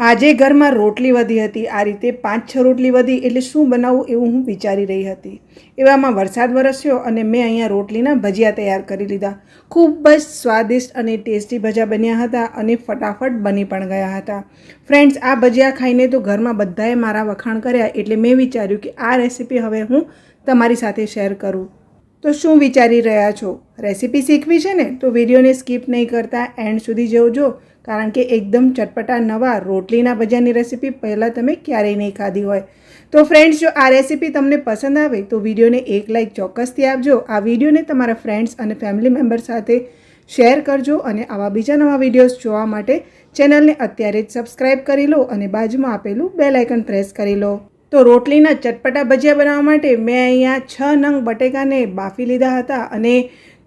આજે ઘરમાં રોટલી વધી હતી. આ રીતે પાંચ છ રોટલી વધી એટલે શું બનાવવું એવું હું વિચારી રહી હતી. એવામાં વરસાદ વરસ્યો અને મેં અહીંયા રોટલીના ભજીયા તૈયાર કરી લીધા. ખૂબ જ સ્વાદિષ્ટ અને ટેસ્ટી ભજીયા બન્યા હતા અને ફટાફટ બની પણ ગયા હતા. ફ્રેન્ડ્સ, આ ભજીયા ખાઈને તો ઘરમાં બધાએ મારા વખાણ કર્યા એટલે મેં વિચાર્યું કે આ રેસીપી હવે હું તમારી સાથે શેર કરું. તો શું વિચારી રહ્યા છો? રેસીપી શીખવી છે ને? તો વિડીયોને સ્કીપ નહીં કરતા, એન્ડ સુધી જોજો. કારણ કે એકદમ ચટપટા નવા રોટલીના ભજીયાની રેસીપી પહેલાં તમે ક્યારેય નહીં ખાધી હોય. તો ફ્રેન્ડ્સ જો આ રેસીપી તમને પસંદ આવે, તો વિડીયોને એક લાઇક ચોક્કસથી આપજો. આ વિડીયોને તમારા ફ્રેન્ડ્સ અને ફેમિલી મેમ્બર સાથે શેર કરજો અને આવા બીજા નવા વિડીયોઝ જોવા માટે ચેનલને અત્યારે જ સબસ્ક્રાઇબ કરી લો અને બાજુમાં આપેલું બેલ આઇકન પ્રેસ કરી લો. તો રોટલીના ચટપટા ભજીયા બનાવવા માટે મેં અહીંયા છ નંગ બટેકાને બાફી લીધા હતા અને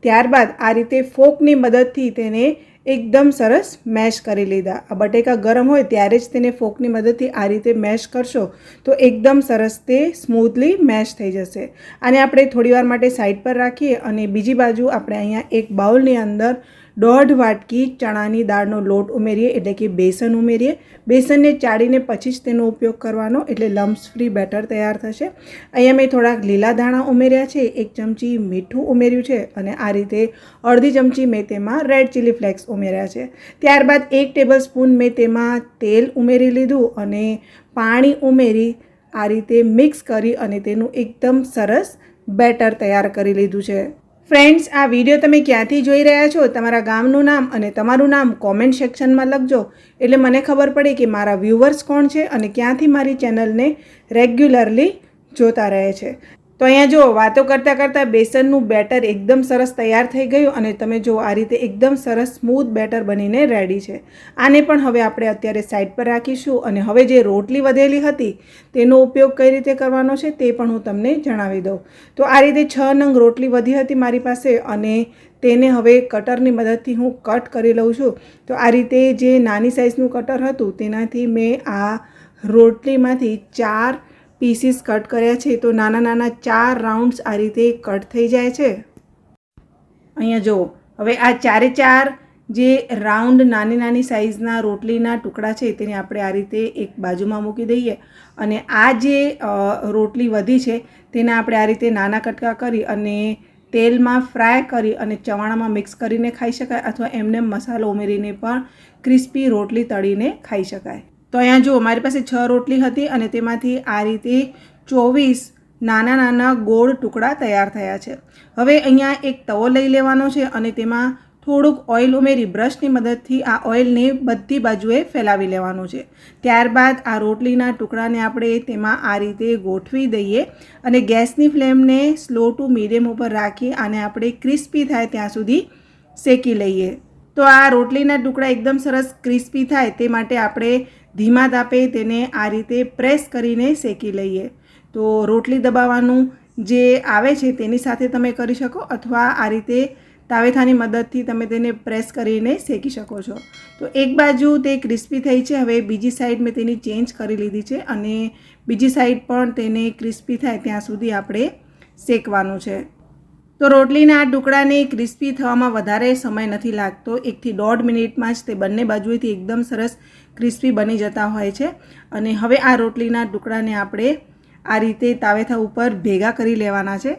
ત્યારબાદ આ રીતે ફોકની મદદથી તેને એકદમ સરસ મેશ કરી લીધા. આ બટેકા ગરમ હોય ત્યારે જ તેને ફોકની મદદથી આ રીતે મેશ કરશો તો એકદમ સરસ તે સ્મૂથલી મેશ થઈ જશે. અને આપણે થોડીવાર માટે સાઈડ પર રાખીએ અને બીજી બાજુ આપણે અહીંયા એક બાઉલની અંદર દોઢ વાટકી ચણાની દાળનો લોટ ઉમેરીએ એટલે કે બેસન ઉમેરીએ. બેસનને ચાળીને પછી જ તેનો ઉપયોગ કરવાનો એટલે લમ્સ ફ્રી બેટર તૈયાર થશે. અહીંયા મેં થોડાક લીલા ધાણા ઉમેર્યા છે. એક ચમચી મીઠું ઉમેર્યું છે અને આ રીતે અડધી ચમચી મેં તેમાં રેડ ચીલી ફ્લેક્સ ઉમેર્યા છે. ત્યારબાદ એક ટેબલ સ્પૂન મેં તેમાં તેલ ઉમેરી લીધું અને પાણી ઉમેરી આ રીતે મિક્સ કરી અને તેનું એકદમ સરસ બેટર તૈયાર કરી લીધું છે. ફ્રેન્ડ્સ આ વીડિયો તમે ક્યાંથી જોઈ રહ્યા છો? તમારા ગામનું નામ અને તમારું નામ કોમેન્ટ સેક્શનમાં લખજો. એટલે મને ખબર પડે કે મારા વ્યૂવર્સ કોણ છે અને ક્યાંથી મારી ચેનલને રેગ્યુલરલી જોતા રહે છે. તો અહીંયા જો વાતો કરતાં કરતાં બેસનનું બેટર એકદમ સરસ તૈયાર થઈ ગયું અને તમે જો આ રીતે એકદમ સરસ સ્મૂથ બેટર બનીને રેડી છે. આને પણ હવે આપણે અત્યારે સાઈડ પર રાખીશું અને હવે જે રોટલી વધેલી હતી, તેનો ઉપયોગ કઈ રીતે કરવાનો છે તે પણ હું તમને જણાવી દઉં. તો આ રીતે છ નંગ રોટલી વધી હતી મારી પાસે અને તેને હવે કટરની મદદથી હું કટ કરી લઉં છું. તો આ રીતે જે નાની સાઇઝનું કટર હતું, તેનાથી મેં આ રોટલીમાંથી ચાર પીસીસ કટ કર્યા છે, તો નાના નાના ચાર રાઉન્ડ્સ આ રીતે કટ થઈ જાય છે. અહીંયા જુઓ, હવે આ ચારે ચાર જે રાઉન્ડ નાની નાની સાઇઝના રોટલીના ટુકડા છે, તેને આપણે આ રીતે એક બાજુમાં મૂકી દઈએ અને આ જે રોટલી વધી છે, તેને આપણે આ રીતે નાના કટકા કરી અને તેલમાં ફ્રાય કરી અને ચવાણામાં મિક્સ કરીને ખાઈ શકાય અથવા એમને મસાલો ઉમેરીને પણ ક્રિસ્પી રોટલી તળીને ખાઈ શકાય. તો અહીંયા જુઓ, મારી પાસે છ રોટલી હતી અને તેમાંથી આ રીતે ચોવીસ નાના નાના ગોળ ટુકડા તૈયાર થયા છે. હવે અહીંયા એક તવો લઈ લેવાનો છે અને તેમાં થોડુંક ઓઇલ ઉમેરી બ્રશની મદદથી આ ઓઇલને બધી બાજુએ ફેલાવી લેવાનું છે. ત્યારબાદ આ રોટલીના ટુકડાને આપણે તેમાં આ રીતે ગોઠવી દઈએ અને ગેસની ફ્લેમને સ્લો ટુ મીડિયમ ઉપર રાખી અને આપણે ક્રિસ્પી થાય ત્યાં સુધી શેકી લઈએ. તો આ રોટલીના ટુકડા એકદમ સરસ ક્રિસ્પી થાય તે માટે આપણે ધીમા તાપે તેને આ રીતે પ્રેસ કરીને શેકી લઈએ. તો રોટલી દબાવવાનું જે આવે છે તેની સાથે તમે કરી શકો અથવા આ રીતે તાવેથાની મદદથી તમે તેને પ્રેસ કરીને શેકી શકો છો. તો એક બાજુ તે ક્રિસ્પી થઈ છે, હવે બીજી સાઈડ મેં તેની ચેન્જ કરી લીધી છે અને બીજી સાઈડ પણ તેને ક્રિસ્પી થાય ત્યાં સુધી આપણે શેકવાનું છે. તો રોટલીના આ ટુકડાને ક્રિસ્પી થવામાં વધારે સમય નથી લાગતો. એકથી દોઢ મિનિટમાં જ તે બંને બાજુએથી એકદમ સરસ ક્રિસ્પી બની જતા હોય છે. અને હવે આ રોટલીના ટુકડાને આપણે આ રીતે તાવેથા ઉપર ભેગા કરી લેવાના છે.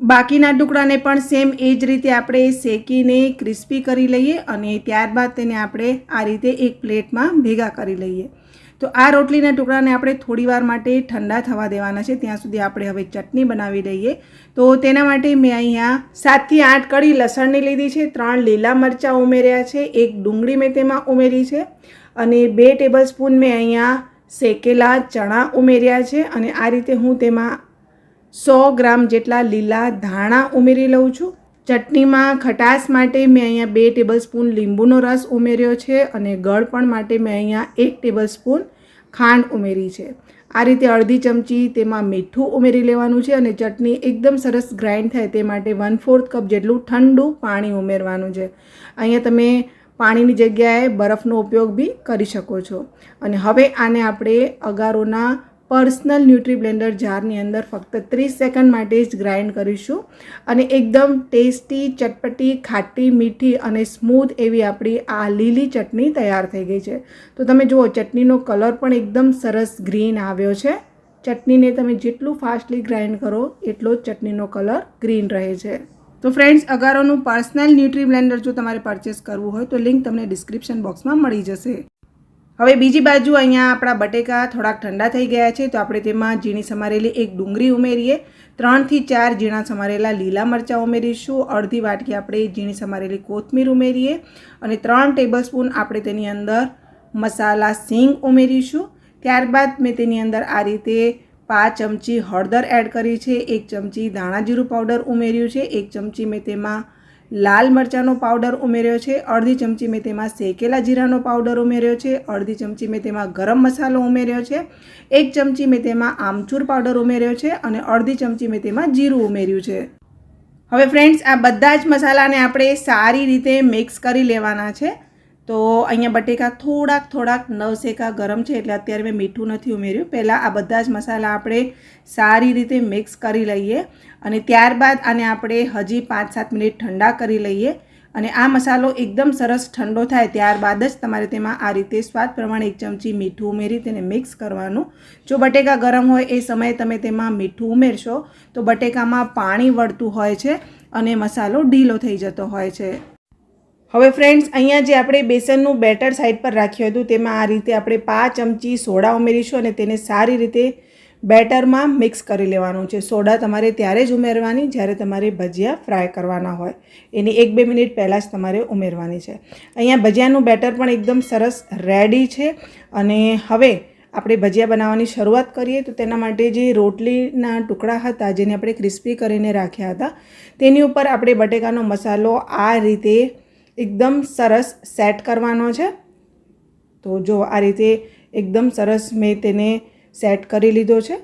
બાકીના ટુકડાને પણ સેમ એ જ રીતે આપણે શેકીને ક્રિસ્પી કરી લઈએ અને ત્યારબાદ તેને આપણે આ રીતે એક પ્લેટમાં ભેગા કરી લઈએ. તો આ રોટલીના ટુકડાને આપણે થોડીવાર માટે ઠંડા થવા દેવાના છે. ત્યાં સુધી આપણે હવે ચટણી બનાવી લઈએ. તો તેના માટે મેં અહીંયા સાતથી આઠ કળી લસણની લીધી છે, ત્રણ લીલા મરચાં ઉમેર્યા છે, એક ડુંગળી મેં તેમાં ઉમેરી છે અને બે ટેબલ સ્પૂન મેં અહીંયા શેકેલા ચણા ઉમેર્યા છે અને આ રીતે હું તેમાં સો ગ્રામ જેટલા લીલા ધાણા ઉમેરી લઉં છું. ચટણીમાં ખટાશ માટે મેં અહીંયા બે ટેબલ સ્પૂન લીંબુનો રસ ઉમેર્યો છે અને ગળપણ માટે મેં અહીંયા એક ટેબલ સ્પૂન ખાંડ ઉમેરી છે. આ રીતે અડધી ચમચી તેમાં મીઠું ઉમેરી લેવાનું છે અને ચટણી એકદમ સરસ ગ્રાઇન્ડ થાય તે માટે વન ફોર્થ કપ જેટલું ઠંડુ પાણી ઉમેરવાનું છે. અહીંયા તમે પાણીની જગ્યાએ બરફનો ઉપયોગ બી કરી શકો છો. અને હવે આને આપણે અગારોના પર્સનલ ન્યુટ્રી બ્લેન્ડર જારની અંદર ફક્ત ત્રીસ સેકન્ડ માટે જ ગ્રાઇન્ડ કરીશું. અને એકદમ ટેસ્ટી, ચટપટી, ખાટી, મીઠી અને સ્મૂથ એવી આપણી આ લીલી ચટણી તૈયાર થઈ ગઈ છે. તો તમે જુઓ, ચટણીનો કલર પણ એકદમ સરસ ગ્રીન આવ્યો છે. ચટણીને તમે જેટલું ફાસ્ટલી ગ્રાઇન્ડ કરો, એટલો જ ચટણીનો કલર ગ્રીન રહે છે. તો ફ્રેન્ડ્સ, અગારોનું પર્સનલ ન્યુટ્રી બ્લેન્ડર જો તમારે પરચેસ કરવું હોય તો લિંક તમને ડિસ્ક્રિપ્શન બોક્સમાં મળી જશે. હવે બીજી બાજુ અહીંયા આપણા બટેકા થોડાક ઠંડા થઈ ગયા છે, તો આપણે તેમાં ઝીણી સમારેલી એક ડુંગળી ઉમેરીએ. ત્રણથી ચાર ઝીણા સમારેલા લીલા મરચાં ઉમેરીશું. અડધી વાટકી આપણે ઝીણી સમારેલી કોથમીર ઉમેરીએ અને ત્રણ ટેબલસ્પૂન આપણે તેની અંદર મસાલા સિંગ ઉમેરીશું. ત્યારબાદ મેં તેની અંદર આ રીતે પાંચ ચમચી હળદર એડ કરી છે, એક ચમચી ધાણા જીરું પાવડર ઉમેર્યું છે, એક ચમચી મેં તેમાં લાલ મરચાંનો પાવડર ઉમેર્યો છે, અડધી ચમચી મેં તેમાં શેકેલા જીરાનો પાવડર ઉમેર્યો છે, અડધી ચમચી મેં તેમાં ગરમ મસાલો ઉમેર્યો છે, એક ચમચી મેં તેમાં આમચૂર પાવડર ઉમેર્યો છે અને અડધી ચમચી મેં તેમાં જીરું ઉમેર્યું છે. હવે ફ્રેન્ડ્સ આ બધા જ મસાલાને આપણે સારી રીતે મિક્સ કરી લેવાના છે. તો અહીંયા બટેકા થોડાક થોડાક નવસેકા ગરમ છે એટલે અત્યારે મેં મીઠું નથી ઉમેર્યું. પહેલાં આ બધા જ મસાલા આપણે સારી રીતે મિક્સ કરી લઈએ અને ત્યારબાદ આને આપણે હજી પાંચ સાત મિનિટ ઠંડા કરી લઈએ અને આ મસાલો એકદમ સરસ ઠંડો થાય ત્યારબાદ જ તમારે તેમાં આ રીતે સ્વાદ પ્રમાણે એક ચમચી મીઠું ઉમેરી તેને મિક્સ કરવાનું. જો બટેકા ગરમ હોય એ સમયે તમે તેમાં મીઠું ઉમેરશો તો બટેકામાં પાણી વળતું હોય છે અને મસાલો ઢીલો થઈ જતો હોય છે. હવે ફ્રેન્ડ્સ અહીંયા જે આપણે બેસનનું બેટર સાઈડ પર રાખ્યું હતું, તેમાં આ રીતે આપણે પાંચ ચમચી સોડા ઉમેરીશું અને તેને સારી રીતે બેટરમાં મિક્સ કરી લેવાનું છે. સોડા તમારે ત્યારે જ ઉમેરવાની, જ્યારે તમારે ભજીયા ફ્રાય કરવાના હોય. એની એક બે મિનિટ પહેલાં જ તમારે ઉમેરવાની છે. અહીંયા ભજીયાનું બેટર પણ એકદમ સરસ રેડી છે અને હવે આપણે ભજીયા બનાવવાની શરૂઆત કરીએ તો તેના માટે જે રોટલીના ટુકડા હતા, જેને આપણે ક્રિસ્પી કરીને રાખ્યા હતા, તેની ઉપર આપણે બટેકાનો મસાલો આ રીતે એકદમ સરસ સેટ કરવાનો છે. તો જો આ રીતે એકદમ સરસ મેં તેને સેટ કરી લીધો છે.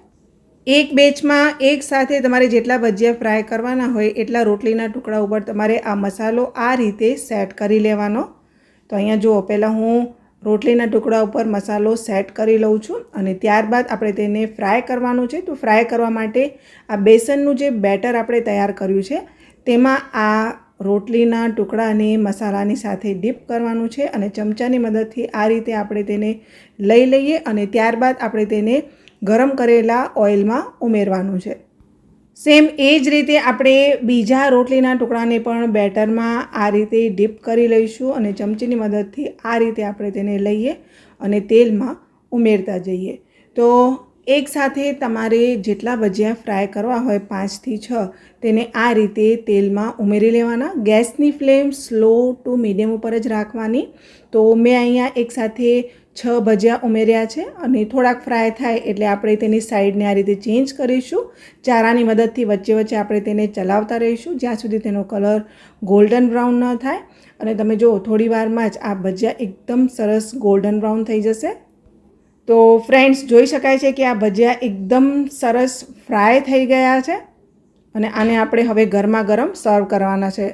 એક બેચમાં એક સાથે તમારે જેટલા ભજીયા ફ્રાય કરવાના હોય એટલા રોટલીના ટુકડા ઉપર તમારે આ મસાલો આ રીતે સેટ કરી લેવાનો. તો અહીંયા જુઓ, પહેલાં હું રોટલીના ટુકડા ઉપર મસાલો સેટ કરી લઉં છું અને ત્યારબાદ આપણે તેને ફ્રાય કરવાનું છે. તો ફ્રાય કરવા માટે આ બેસનનું જે બેટર આપણે તૈયાર કર્યું છે, તેમાં આ રોટલીના ટુકડાને મસાલાની સાથે ડીપ કરવાનું છે અને ચમચાની મદદથી આ રીતે આપણે તેને લઈ લઈએ અને ત્યારબાદ આપણે તેને ગરમ કરેલા ઓઇલમાં ઉમેરવાનું છે. સેમ એ જ રીતે આપણે બીજા રોટલીના ટુકડાને પણ બેટરમાં આ રીતે ડીપ કરી લઈશું અને ચમચીની મદદથી આ રીતે આપણે તેને લઈએ અને તેલમાં ઉમેરતા જઈએ. તો એક સાથે તમારે જેટલા ભજીયા ફ્રાય કરવા હોય પાંચથી છ, તેને આ રીતે તેલમાં ઉમેરી લેવાના. ગેસની ફ્લેમ સ્લો ટુ મીડિયમ ઉપર જ રાખવાની. તો મેં અહીંયા એકસાથે છ ભજીયા ઉમેર્યા છે અને થોડાક ફ્રાય થાય એટલે આપણે તેની સાઈડને આ રીતે ચેન્જ કરીશું. ચારાની મદદથી વચ્ચે વચ્ચે આપણે તેને ચલાવતા રહીશું, જ્યાં સુધી તેનો કલર ગોલ્ડન બ્રાઉન ન થાય. અને તમે જુઓ, થોડી વારમાં જ આ ભજીયા એકદમ સરસ ગોલ્ડન બ્રાઉન થઈ જશે. તો ફ્રેન્ડ્સ જોઈ શકાય છે કે આ ભજીયા એકદમ સરસ ફ્રાય થઈ ગયા છે અને આને આપણે હવે ગરમા ગરમ સર્વ કરવાના છે.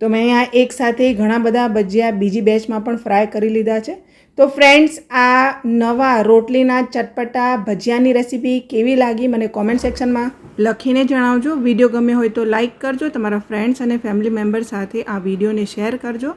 તો મેં અહીંયા એકસાથે ઘણા બધા ભજીયા બીજી બેચમાં પણ ફ્રાય કરી લીધા છે. તો ફ્રેન્ડ્સ આ નવા રોટલીના ચટપટા ભજીયાની રેસીપી કેવી લાગી મને કોમેન્ટ સેક્શનમાં લખીને જણાવજો. વીડિયો ગમે હોય તો લાઇક કરજો. તમારા ફ્રેન્ડ્સ અને ફેમિલી મેમ્બર સાથે આ વિડીયોને શેર કરજો.